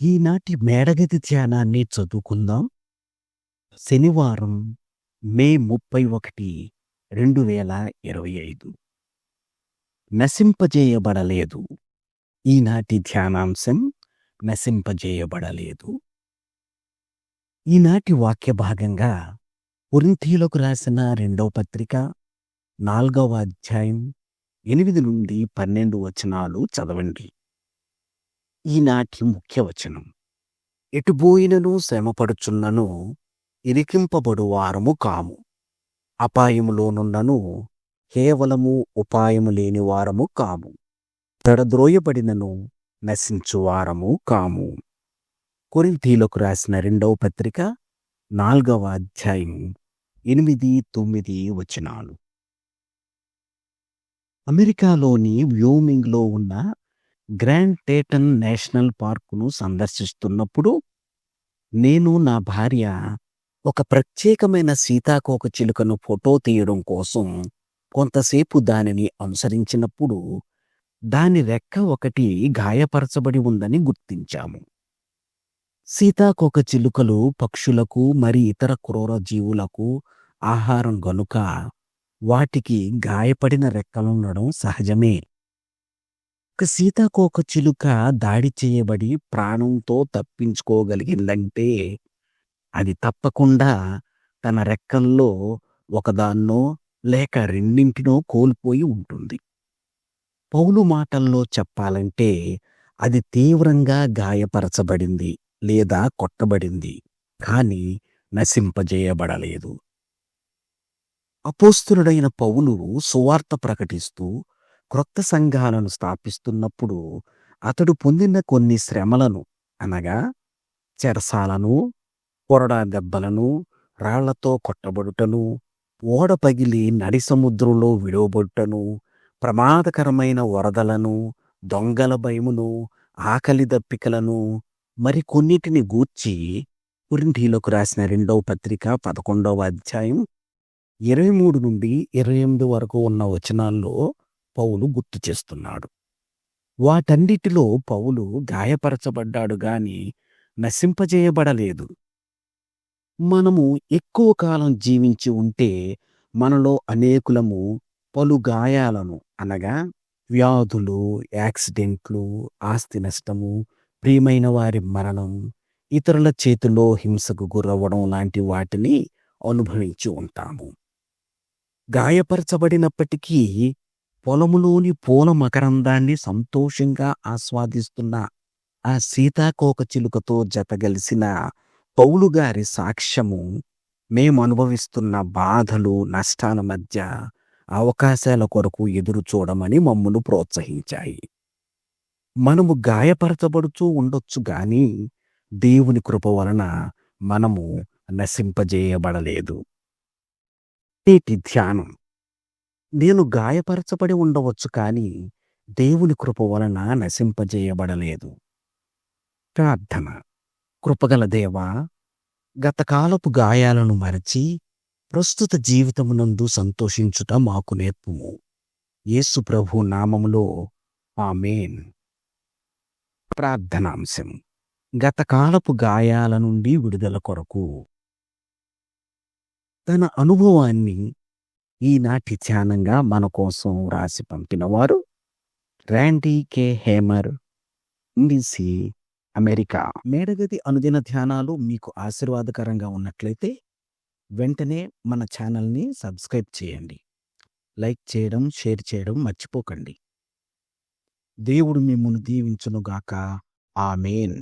ఈనాటి మేడగది ధ్యానాన్ని చదువుకుందాం. శనివారం మే ముప్పై ఒకటి రెండు వేల ఇరవై ఐదు. నశింపజేయబడలేదు. ఈనాటి ధ్యానాంశం నశింపజేయబడలేదు. ఈనాటి వాక్య భాగంగా ఉరింథీలకు రాసిన రెండవ పత్రిక నాలుగవ అధ్యాయం ఎనిమిది నుండి పన్నెండు వచనాలు చదవండి. ఈనాటి ముఖ్యవచనం ఎటుబోయినను శ్రమపడుచున్నను ఇరికింపబడు వారము కాము. అపాయములోనున్నను కేవలము ఉపాయము లేని వారము కాము. తడద్రోయబడినను నశించు వారము కాము. కొరింతీలకు రాసిన రెండవ పత్రిక నాల్గవ అధ్యాయం ఎనిమిది తొమ్మిది వచనాలు. అమెరికాలోని వ్యోమింగ్లో ఉన్న గ్రాండ్ టేటన్ నేషనల్ పార్కును సందర్శిస్తున్నప్పుడు నేను నా భార్య ఒక ప్రత్యేకమైన సీతాకోక చిలుకను ఫోటో తీయడం కోసం కొంతసేపు దానిని అనుసరించినప్పుడు దాని రెక్క ఒకటి గాయపరచబడి ఉందని గుర్తించాము. సీతాకోక చిలుకలు పక్షులకు మరి ఇతర క్రూర జీవులకు ఆహారం గనుక వాటికి గాయపడిన రెక్కలుండడం సహజమే. సీతాకోక చిలుక దాడి చేయబడి ప్రాణంతో తప్పించుకోగలిగిందంటే అది తప్పకుండా తన రెక్కల్లో ఒకదాన్నో లేక రెండింటినో కోల్పోయి ఉంటుంది. పౌలు మాటల్లో చెప్పాలంటే అది తీవ్రంగా గాయపరచబడింది లేదా కొట్టబడింది కానీ నశింపజేయబడలేదు. అపోస్తులుడైన పౌలు సువార్త ప్రకటిస్తూ క్రొత్త సంఘాలను స్థాపిస్తున్నప్పుడు అతడు పొందిన కొన్ని శ్రమలను అనగా చెరసాలను కొరడా దెబ్బలను రాళ్ళతో కొట్టబడుటను ఓడ పగిలి నడి సముద్రంలో విడవబడుటను ప్రమాదకరమైన వరదలను దొంగల భయమును ఆకలి దప్పికలను మరికొన్నిటిని గూర్చి కురింఠీలకు రాసిన రెండవ పత్రిక పదకొండవ అధ్యాయం ఇరవై మూడు నుండి ఇరవై ఎనిమిది వరకు ఉన్న వచనాల్లో పౌలు గుర్తు చేస్తున్నాడు. వాటన్నిటిలో పౌలు గాయపరచబడ్డాడు గాని నశింపజేయబడలేదు. మనము ఎక్కువ కాలం జీవించి ఉంటే మనలో అనేకులము పలు గాయాలను అనగా వ్యాధులు యాక్సిడెంట్లు ఆస్తి నష్టము ప్రియమైన వారి మరణం ఇతరుల చేతిలో హింసకు గురవ్వడం లాంటి వాటిని అనుభవించి ఉంటాము. గాయపరచబడినప్పటికీ పొలములోని పూల మకరందాన్ని సంతోషంగా ఆస్వాదిస్తున్న ఆ సీతాకోక చిలుకతో జతగలిసిన పౌలు గారి సాక్ష్యము మేము అనుభవిస్తున్న బాధలు నష్టాల మధ్య అవకాశాల కొరకు ఎదురు చూడమని మమ్మను ప్రోత్సహించాయి. మనము గాయపరచబడుతూ ఉండొచ్చు గాని దేవుని కృప వలన మనము నశింపజేయబడలేదు. నేటి ధ్యానం నేను గాయపరచబడి ఉండవచ్చు కానీ దేవుని కృప వలన నశింపజేయబడలేదు. ప్రార్థన. కృపగల దేవా గతకాలపు గాయాలను మరచి ప్రస్తుత జీవితమునందు సంతోషించుట మాకు నేర్పుము. యేసు ప్రభు నామములో ఆమెన్. ప్రార్థనాంశం గతకాలపు గాయాల నుండి విడుదల కొరకు తన అనుభవాన్ని ఈనాటి ధ్యానంగా మన కోసం రాసి పంపినవారు ర్యాండీ కే హేమర్ ఇండిసి అమెరికా. మేడగది అనుదిన ధ్యానాలు మీకు ఆశీర్వాదకరంగా ఉన్నట్లయితే వెంటనే మన ఛానల్ని సబ్స్క్రైబ్ చేయండి. లైక్ చేయడం షేర్ చేయడం మర్చిపోకండి. దేవుడు మిమ్మల్ని దీవించునుగాక. ఆమెన్.